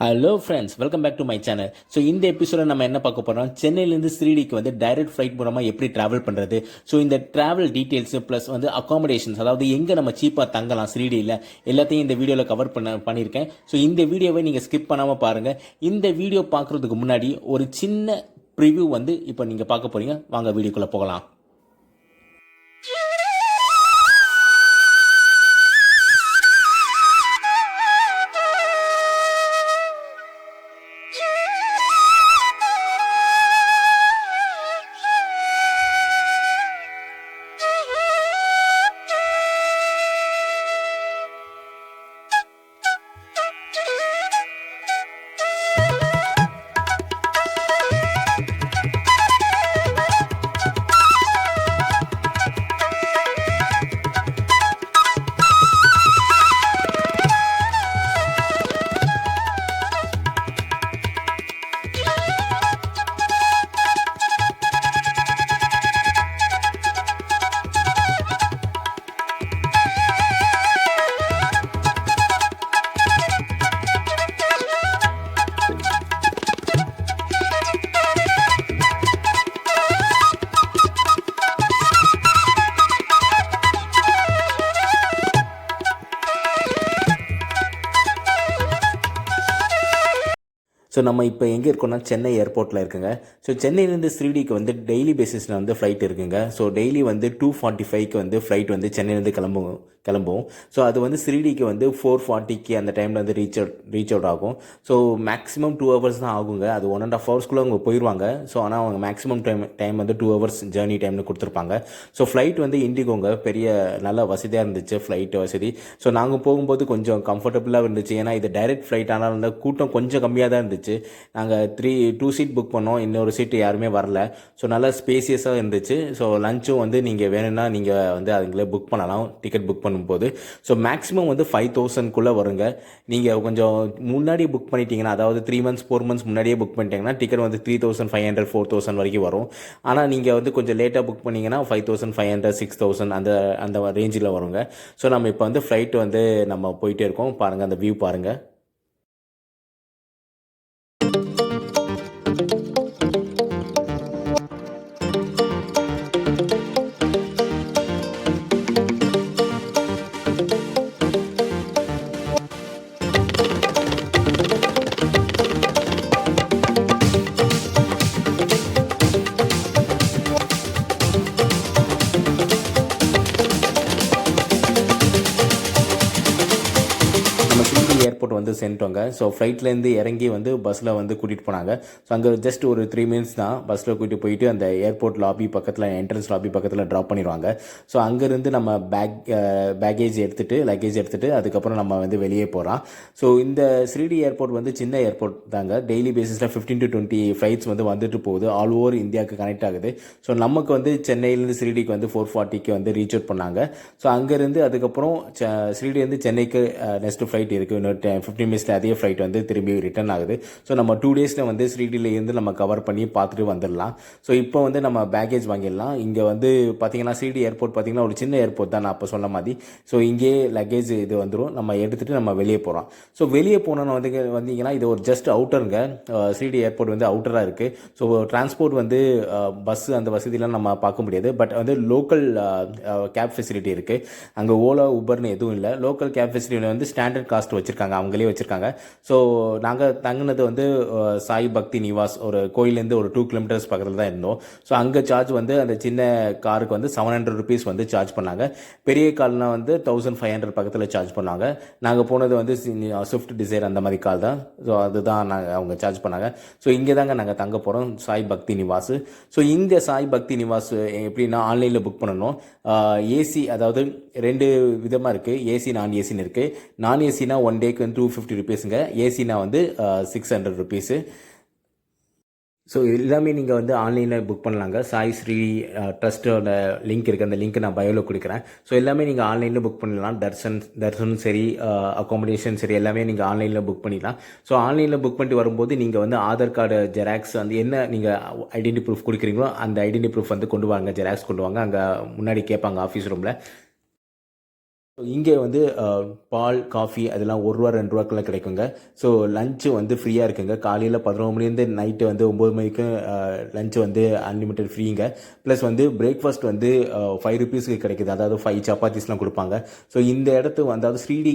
Hello friends welcome back to my channel so இந்த எபிசோட நம்ம என்ன பார்க்க போகிறோம் சென்னையிலேருந்து ஸ்ரீடிக்கு வந்து டைரக்ட் ஃப்ளைட் மூலமாக எப்படி ட்ராவல் பண்ணுறது ஸோ இந்த ட்ராவல் டீட்டெயில்ஸ் ப்ளஸ் வந்து அக்காமடேஷன்ஸ் அதாவது எங்கே நம்ம சீப்பாக தங்கலாம் ஸ்ரீடியில் எல்லாத்தையும் இந்த வீடியோவில் கவர் பண்ண பண்ணியிருக்கேன். ஸோ இந்த வீடியோவை நீங்கள் ஸ்கிப் பண்ணாமல் பாருங்கள் இந்த வீடியோ பார்க்குறதுக்கு முன்னாடி ஒரு சின்ன ப்ரிவ்யூ வந்து இப்போ நீங்கள் பார்க்க போகிறீங்க வாங்க வீடியோக்குள்ளே போகலாம். ஸோ நம்ம இப்போ எங்கே இருக்கோம்னா சென்னை ஏர்போர்ட்டில் இருக்குங்க. ஸோ சென்னையிலேருந்து ஸ்ரீடிக்கு வந்து டெய்லி பேசிஸில் வந்து ஃப்ளைட் இருக்குங்க. ஸோ டெய்லி வந்து டூ ஃபார்ட்டி ஃபைவ்க்கு வந்து ஃப்ளைட் வந்து சென்னையிலேருந்து கிளம்பும் கிளம்பும். ஸோ அது வந்து ஸ்ரீடிக்கு வந்து ஃபோர் ஃபார்ட்டிக்கு அந்த டைமில் வந்து ரீச் அவுட் ரீச் அவுட் ஆகும். ஸோ மேக்ஸிமம் டூ ஹவர்ஸ் தான் ஆகுங்க. அது ஒன் அண்ட் ஆஃப் ஹவர்ஸ்க்குள்ளே அவங்க போயிடுவாங்க ஸோ ஆனால் அவங்க மேக்ஸிமம் டைம் டைம் வந்து டூ ஹவர்ஸ் ஜேர்னி டைம்னு கொடுத்துருப்பாங்க. ஸோ ஃப்ளைட் வந்து இண்டிகோங்க. பெரிய நல்ல வசதியாக இருந்துச்சு ஃப்ளைட் வசதி. ஸோ நாங்கள் போகும்போது கொஞ்சம் கம்ஃபர்டபுளாக இருந்துச்சு. ஏன்னா இது டைரக்ட் ஃப்ளைட் ஆனால் வந்து கூட்டம் கொஞ்சம் கம்மியாக தான் இருந்துச்சு. நாங்கள் த்ரீ டூ சீட் புக் பண்ணோம். இன்னொரு சீட்டு யாருமே வரல. ஸோ நல்லா ஸ்பேசியஸாக இருந்துச்சு. ஸோ லஞ்சும் வந்து நீங்கள் வேணும்னா நீங்கள் வந்து அதுங்களே புக் பண்ணலாம். டிக்கெட் புக் பண்ணும்போது. ஸோ மேக்ஸிமம் வந்து ஃபைவ் தௌசண்ட்குள்ளே வருங்க. நீங்கள் கொஞ்சம் முன்னாடி புக் பண்ணிட்டீங்கன்னா அதாவது த்ரீ மந்த்ஸ் ஃபோர் மந்த்ஸ் முன்னாடியே புக் பண்ணிட்டீங்கன்னா டிக்கெட் வந்து three thousand five hundred four thousand வரைக்கும் வரும். ஆனால் நீங்கள் வந்து கொஞ்சம் லேட்டாக புக் பண்ணிங்கன்னா five thousand five hundred six thousand அந்த அந்த ரேஞ்சில் வருங்க. ஸோ நம்ம இப்போ வந்து ஃப்ளைட் வந்து நம்ம போயிட்டே இருக்கோம். பாருங்கள் அந்த வியூ பாருங்கள் வந்து சென்ட்டோங்க ஸோ ஃப்ளைட்லேருந்து இறங்கி வந்து பஸ்ஸில் வந்து கூட்டிகிட்டு போனாங்க. ஸோ அங்கே ஜஸ்ட் ஒரு த்ரீ மினிட்ஸ் தான் பஸ்ஸில் கூட்டிகிட்டு போயிட்டு அந்த ஏர்போர்ட் லாபி பக்கத்தில் என்ட்ரன்ஸ் லாபி பக்கத்தில் ட்ராப் பண்ணிடுவாங்க ஸோ அங்கேருந்து நம்ம பேக் பேக்கேஜ் எடுத்துகிட்டு லக்கேஜ் எடுத்துகிட்டு அதுக்கப்புறம் நம்ம வந்து வெளியே போகிறோம் ஸோ இந்த ஸ்ரீடி ஏர்போர்ட் வந்து சின்ன ஏர்போர்ட் தாங்க. டெய்லி பேசிஸில் ஃபிஃப்டீன் டு டுவெண்ட்டி ஃப்ளைட்ஸ் வந்து வந்துட்டு போகுது. ஆல் ஓவர் இந்தியாவுக்கு கனெக்ட் ஆகுது. ஸோ நமக்கு வந்து சென்னையிலேருந்து ஸ்ரீடிக்கு வந்து ஃபோர் ஃபார்ட்டிக்கு வந்து ரீச் அவுட் பண்ணாங்க. ஸோ அங்கேருந்து அதுக்கப்புறம் ஸ்ரீடி வந்து சென்னைக்கு நெக்ஸ்ட் ஃப்ளைட் இருக்குது இன்னொரு ஃபிஃப்டீன் மினிட்ஸில் அதே ஃப்ளைட் வந்து திரும்பி ரிட்டர்ன் ஆகுது. ஸோ நம்ம டூ டேஸில் வந்து ஸ்ரீடிலேருந்து இருந்து நம்ம கவர் பண்ணி பார்த்துட்டு வந்துடலாம். ஸோ இப்போ வந்து நம்ம பேக்கேஜ் வாங்கிடலாம். இங்கே வந்து பார்த்தீங்கன்னா ஸ்ரீடி ஏர்போர்ட் பார்த்தீங்கன்னா ஒரு சின்ன ஏர்போர்ட் தான் நான் அப்போ சொன்ன மாதிரி. ஸோ இங்கே லக்கேஜ் இது வந்துடும் நம்ம எடுத்துகிட்டு நம்ம வெளியே போகிறோம் ஸோ வெளியே போனோன்னு வந்து வந்தீங்கன்னா இது ஒரு ஜஸ்ட் அவுட்டருங்க ஸ்ரீடி ஏர்போர்ட் வந்து அவுட்டராக இருக்குது ஸோ டிரான்ஸ்போர்ட் வந்து பஸ் அந்த வசதியெலாம் நம்ம பார்க்க முடியாது. பட் வந்து லோக்கல் கேப் ஃபெசிலிட்டி இருக்குது அங்கே ஓலா உபர்னு எதுவும் இல்லை. லோக்கல் கேப் ஃபெசிலிட்டியில் வந்து ஸ்டாண்டர்ட் காஸ்ட் வச்சுருக்காங்க. அவங்களே வச்சுருக்காங்க. ஸோ நாங்கள் தங்கினது வந்து சாய் பக்தி நிவாஸ். ஒரு கோயிலேருந்து ஒரு டூ கிலோமீட்டர்ஸ் பக்கத்தில் தான் இருந்தோம். ஸோ அங்கே சார்ஜ் வந்து அந்த சின்ன காருக்கு வந்து செவன் ஹண்ட்ரட் ருபீஸ் வந்து சார்ஜ் பண்ணாங்க. பெரிய கால்னால் வந்து தௌசண்ட் ஃபைவ் ஹண்ட்ரட் பக்கத்தில் சார்ஜ் பண்ணாங்க. நாங்கள் போனது வந்து ஸ்விஃப்ட் டிசைர் அந்த மாதிரி கால் தான். ஸோ அதுதான் நாங்கள் அவங்க சார்ஜ் பண்ணாங்க. ஸோ இங்கே தாங்க நாங்கள் தங்க போகிறோம் சாய் பக்தி நிவாஸ். ஸோ இந்த சாய் பக்தி நிவாஸ் எப்படின்னா ஆன்லைனில் புக் பண்ணணும். ஏசி அதாவது ரெண்டு விதமாக இருக்குது ஏசி நான் ஏசின்னு இருக்குது நான் ஏசினா ஒன் டேக்கு வந்து டூ ஃபிஃப்டி ருபீஸுங்க ஏசினா வந்து சிக்ஸ் ஹண்ட்ரட் ருபீஸு ஸோ எல்லாமே நீங்கள் வந்து ஆன்லைனில் புக் பண்ணலாங்க. சாய் ஸ்ரீ ட்ரஸ்ட்டோட லிங்க் இருக்குது அந்த லிங்க் நான் பயோவில் கொடுக்குறேன். ஸோ எல்லாமே நீங்கள் ஆன்லைனில் புக் பண்ணலாம். தர்ஷன் தர்சனும் சரி அக்காமடேஷன் சரி எல்லாமே நீங்கள் ஆன்லைனில் புக் பண்ணிடலாம். ஸோ ஆன்லைனில் புக் பண்ணிட்டு வரும்போது நீங்கள் வந்து ஆதார் கார்டு ஜெராக்ஸ் வந்து என்ன நீங்கள் ஐடென்டி ப்ரூஃப் கொடுக்குறீங்களோ அந்த ஐடென்டி ப்ரூஃப் வந்து கொண்டு வாங்க. ஜெராக்ஸ் கொண்டு வாங்க. அங்கே முன்னாடி கேட்பாங்க ஆஃபீஸ் ரூமில் இங்கே வந்து பால் காஃபி அதெல்லாம் ஒரு ரூபா ரெண்டு ரூபாக்கெல்லாம் கிடைக்குங்க. ஸோ லஞ்சு வந்து ஃப்ரீயாக இருக்குங்க. காலையில் பதினொரு மணிலேருந்து நைட்டு வந்து ஒம்பது மணிக்கு லஞ்சு வந்து அன்லிமிட்டெட் ஃப்ரீங்க ப்ளஸ் வந்து பிரேக்ஃபாஸ்ட் வந்து ஃபைவ் ருபீஸ்க்கு கிடைக்குது. அதாவது ஃபைவ் சப்பாத்திஸ்லாம் கொடுப்பாங்க. ஸோ இந்த இடத்து வந்து அதாவது ஸ்ரீடி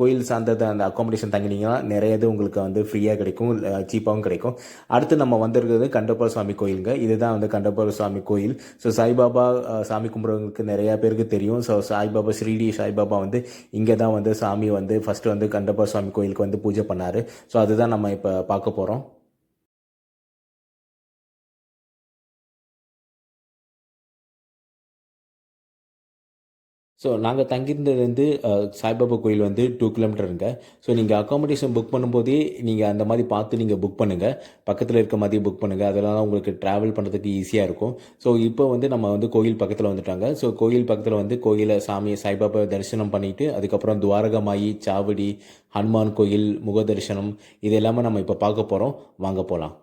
கோயில் சார்ந்தது அந்த அக்காமடேஷன் தங்கினீங்கன்னா நிறைய இது உங்களுக்கு வந்து ஃப்ரீயாக கிடைக்கும். சீப்பாகவும் கிடைக்கும். அடுத்து நம்ம வந்திருக்கிறது கண்டப்பர சுவாமி கோயிலுங்க. இதுதான் வந்து கண்டப்பர சுவாமி கோயில். ஸோ சாய்பாபா சாமி கும்பிட்றவங்களுக்கு நிறையா பேருக்கு தெரியும். ஸோ சாய்பாபா ஸ்ரீடி சாய்பாபா வந்து இங்கே தான் வந்து சாமி வந்து ஃபஸ்ட்டு வந்து கண்டப்பா சுவாமி கோயிலுக்கு வந்து பூஜை பண்ணார். ஸோ அதுதான் நம்ம இப்போ பார்க்க போகிறோம் ஸோ நாங்கள் தங்கியிருந்ததுலேருந்து சாய்பாபா கோயில் வந்து டூ கிலோமீட்டருங்க ஸோ நீங்கள் அக்காமடேஷன் புக் பண்ணும்போதே நீங்கள் அந்த மாதிரி பார்த்து நீங்கள் புக் பண்ணுங்கள் பக்கத்தில் இருக்க மாதிரி புக் பண்ணுங்கள் அதெல்லாம் உங்களுக்கு ட்ராவல் பண்ணுறதுக்கு ஈஸியாக இருக்கும். ஸோ இப்போ வந்து நம்ம வந்து கோயில் பக்கத்தில் வந்துட்டாங்க. ஸோ கோயில் பக்கத்தில் வந்து கோயிலை சாமியை சாய்பாபா தரிசனம் பண்ணிவிட்டு அதுக்கப்புறம் துவாரகமாயி சாவடி ஹனுமான் கோயில் முக தரிசனம் இது எல்லாமே நம்ம இப்போ பார்க்க போகிறோம் வாங்க போகலாம்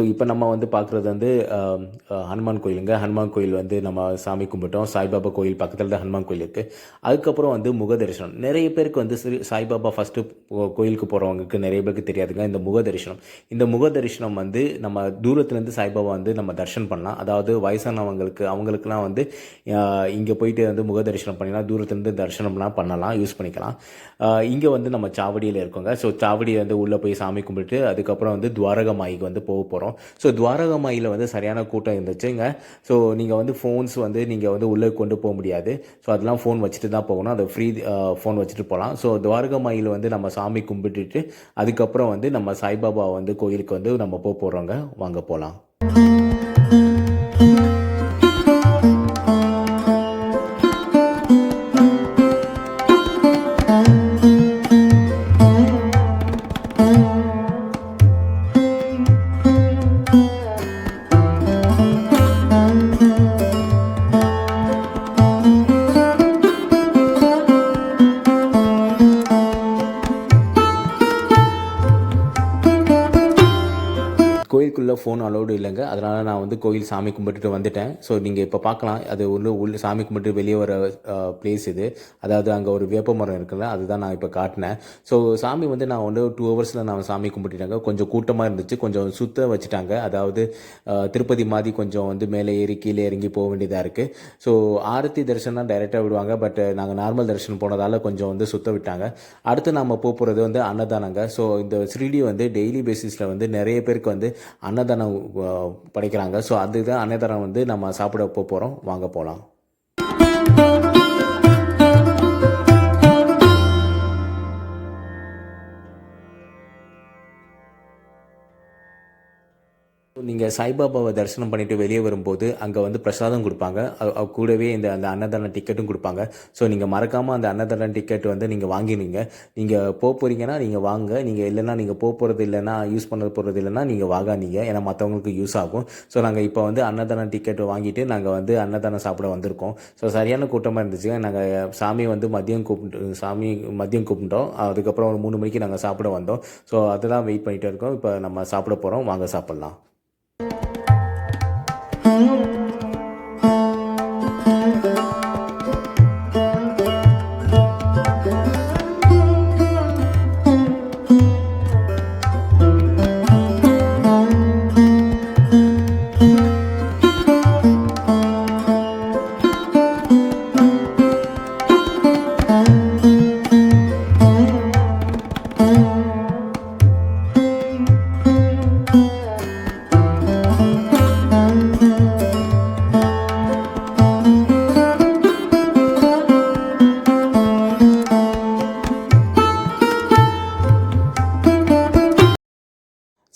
ஸோ இப்போ நம்ம வந்து பார்க்குறது வந்து ஹனுமான் கோயிலுங்க. ஹனுமான் கோயில் வந்து நம்ம சாமி கும்பிட்டோம். சாய்பாபா கோயில் பக்கத்தில் தான் ஹனுமான் கோயில் இருக்குது அதுக்கப்புறம் வந்து முக தரிசனம். நிறைய பேருக்கு வந்து சாய்பாபா ஃபஸ்ட்டு கோயிலுக்கு போகிறவங்களுக்கு நிறைய பேருக்கு தெரியாதுங்க இந்த முக தரிசனம். இந்த முக தரிசனம் வந்து நம்ம தூரத்துலேருந்து சாய்பாபா வந்து நம்ம தரிசனம் பண்ணலாம். அதாவது வயசானவங்களுக்கு அவங்களுக்குலாம் வந்து இங்கே போயிட்டு வந்து முக தரிசனம் பண்ணினா தூரத்துலேருந்து தரிசனம்லாம் பண்ணலாம் யூஸ் பண்ணிக்கலாம். இங்கே வந்து நம்ம சாவடியில் இருக்கோங்க. ஸோ சாவடியை வந்து உள்ளே போய் சாமி கும்பிட்டு அதுக்கப்புறம் வந்து துவாரகமாய்க்கு வந்து போக போகிறோம் ஸோ துவாரகமாயில் வந்து சரியான கூட்டம் இருந்துச்சுங்க. ஸோ நீங்கள் வந்து ஃபோன்ஸ் வந்து நீங்கள் வந்து உள்ளே கொண்டு போக முடியாது. ஸோ அதெல்லாம் ஃபோன் வச்சுட்டு தான் போகணும். அதை ஃப்ரீ ஃபோன் வச்சுட்டு போகலாம். ஸோ துவாரகமாயில் வந்து நம்ம சாமி கும்பிட்டுட்டு அதுக்கப்புறம் வந்து நம்ம சாய்பாபா வந்து கோயிலுக்கு வந்து நம்ம போக போகிறோங்க வாங்க போகலாம். ஃபோன் அலோடு இல்லைங்க. அதனால் நான் வந்து கோயில் சாமி கும்பிட்டுட்டு வந்துட்டேன். ஸோ நீங்கள் இப்போ பார்க்கலாம் அது உள்ள உள்ள சாமி கும்பிட்டு வெளியே வர பிளேஸ் இது. அதாவது அங்கே ஒரு வேப்ப மரம் இருக்குல்ல அதுதான் நான் இப்போ காட்டினேன். ஸோ சாமி வந்து நான் வந்து டூ ஹவர்ஸில் நான் சாமி கும்பிட்டுட்டாங்க. கொஞ்சம் கூட்டமாக இருந்துச்சு. கொஞ்சம் சுத்த வச்சுட்டாங்க. அதாவது திருப்பதி மாதிரி கொஞ்சம் வந்து மேலே ஏறி கீழே இறங்கி போக வேண்டியதாக இருக்குது ஸோ ஆரத்தி தரிசனம் டைரெக்டாக விடுவாங்க. பட் நாங்கள் நார்மல் தரிசனம் போனதால் கொஞ்சம் வந்து சுத்த விட்டாங்க. அடுத்து நம்ம போக போகிறது வந்து அன்னதானங்க. ஸோ இந்த ஸ்ரீடி வந்து டெய்லி பேசிஸில் வந்து நிறைய பேருக்கு வந்து அன்னதானம் படைக்கிறாங்க. ஸோ அதுதான் அன்னதானம் வந்து நம்ம சாப்பிட போக போகிறோம் வாங்க போகலாம் நீங்கள் சாய்பாபாவை தரிசனம் பண்ணிட்டு வெளியே வரும்போது அங்கே வந்து பிரசாதம் கொடுப்பாங்க. கூடவே இந்த அந்த அன்னதான டிக்கெட்டும் கொடுப்பாங்க. ஸோ நீங்கள் மறக்காமல் அந்த அன்னதான டிக்கெட் வந்து நீங்கள் வாங்கினீங்க நீங்கள் போக போகிறீங்கன்னா நீங்கள் வாங்க. நீங்கள் இல்லைன்னா நீங்கள் போக போகிறது இல்லைன்னா யூஸ் பண்ண போகிறது இல்லைன்னா நீங்கள் வாங்காதீங்க. ஏன்னா மற்றவங்களுக்கு யூஸ் ஆகும். ஸோ நாங்கள் இப்போ வந்து அன்னதான டிக்கெட் வாங்கிட்டு நாங்கள் வந்து அன்னதானம் சாப்பிட வந்திருக்கோம். ஸோ சரியான கூட்டமாக இருந்துச்சு நாங்கள் சாமி வந்து மதியம் கூப்பிட்டு சாமி மதியம் கூப்பிட்டோம். அதுக்கப்புறம் ஒரு மூணு மணிக்கு நாங்கள் சாப்பிட வந்தோம். ஸோ அதெல்லாம் வெயிட் பண்ணிகிட்டே இருக்கோம். இப்போ நம்ம சாப்பிட போகிறோம் வாங்க சாப்பிட்லாம்.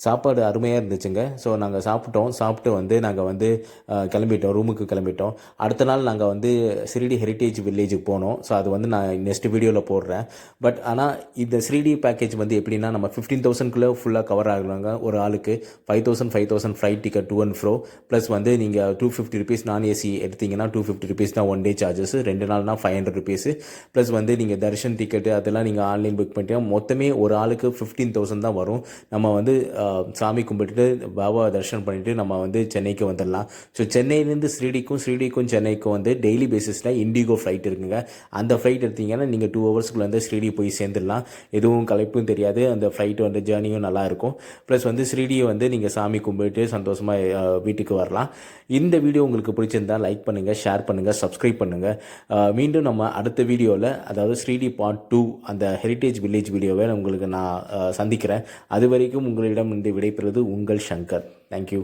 சாப்பாடு அருமையாக இருந்துச்சுங்க. ஸோ நாங்கள் சாப்பிட்டோம். சாப்பிட்டு வந்து நாங்கள் வந்து கிளம்பிட்டோம். ரூமுக்கு கிளம்பிட்டோம். அடுத்த நாள் நாங்கள் வந்து ஸ்ரீடி ஹெரிட்டேஜ் வில்லேஜுக்கு போனோம். ஸோ அது வந்து நான் நெக்ஸ்ட் வீடியோவில் போடுறேன். பட் ஆனால் இந்த ஸ்ரீடி பேக்கேஜ் வந்து எப்படின்னா நம்ம ஃபிஃப்டீன் தௌசண்ட்குள்ளே ஃபுல்லாக கவர் ஆகுறாங்க ஒரு ஆளுக்கு five thousand five thousand flight ticket to and fro plus வந்து நீங்கள் two fifty rupees non AC எடுத்தீங்கன்னா டூ ஃபிஃப்டி ருபீஸ் தான் ஒன் டே சார்ஜஸ் ரெண்டு நாள்னா ஃபைவ் ஹண்ட்ரட் ருபீஸ் ப்ளஸ் வந்து நீங்கள் தர்ஷன் டிக்கெட்டு அதெல்லாம் நீங்கள் ஆன்லைன் புக் பண்ணிட்டீங்க மொத்தமே ஒரு ஆளுக்கு ஃபிஃப்டீன் தௌசண்ட் தான் வரும். நம்ம வந்து சாமி கும்பிட்டுட்டு பாபா தர்ஷன் பண்ணிட்டு நம்ம வந்து சென்னைக்கு வந்துடலாம். ஸோ சென்னையிலேருந்து ஸ்ரீடிக்கும் ஸ்ரீடிக்கும் சென்னைக்கும் வந்து டெய்லி பேசிஸில் இண்டிகோ ஃப்ளைட் இருக்குங்க. அந்த ஃப்ளைட் எடுத்தீங்கன்னா நீங்கள் டூ ஹவர்ஸ்க்குள்ள வந்து ஸ்ரீடி போய் சேர்ந்துடலாம். எதுவும் களைப்பும் தெரியாது. அந்த ஃப்ளைட் வந்து ஜேர்னியும் நல்லாயிருக்கும் ப்ளஸ் வந்து ஸ்ரீடியை வந்து நீங்கள் சாமி கும்பிட்டு சந்தோஷமாக வீட்டுக்கு வரலாம். இந்த வீடியோ உங்களுக்கு பிடிச்சிருந்தா லைக் பண்ணுங்கள் ஷேர் பண்ணுங்கள் சப்ஸ்கிரைப் பண்ணுங்கள் மீண்டும் நம்ம அடுத்த வீடியோவில் அதாவது ஸ்ரீடி பார்ட் டூ அந்த ஹெரிட்டேஜ் வில்லேஜ் வீடியோவை உங்களுக்கு நான் சந்திக்கிறேன். அது வரைக்கும் உங்களிடம் இருந்து விடைபெறுவது உங்கள் சங்கர். தேங்க்யூ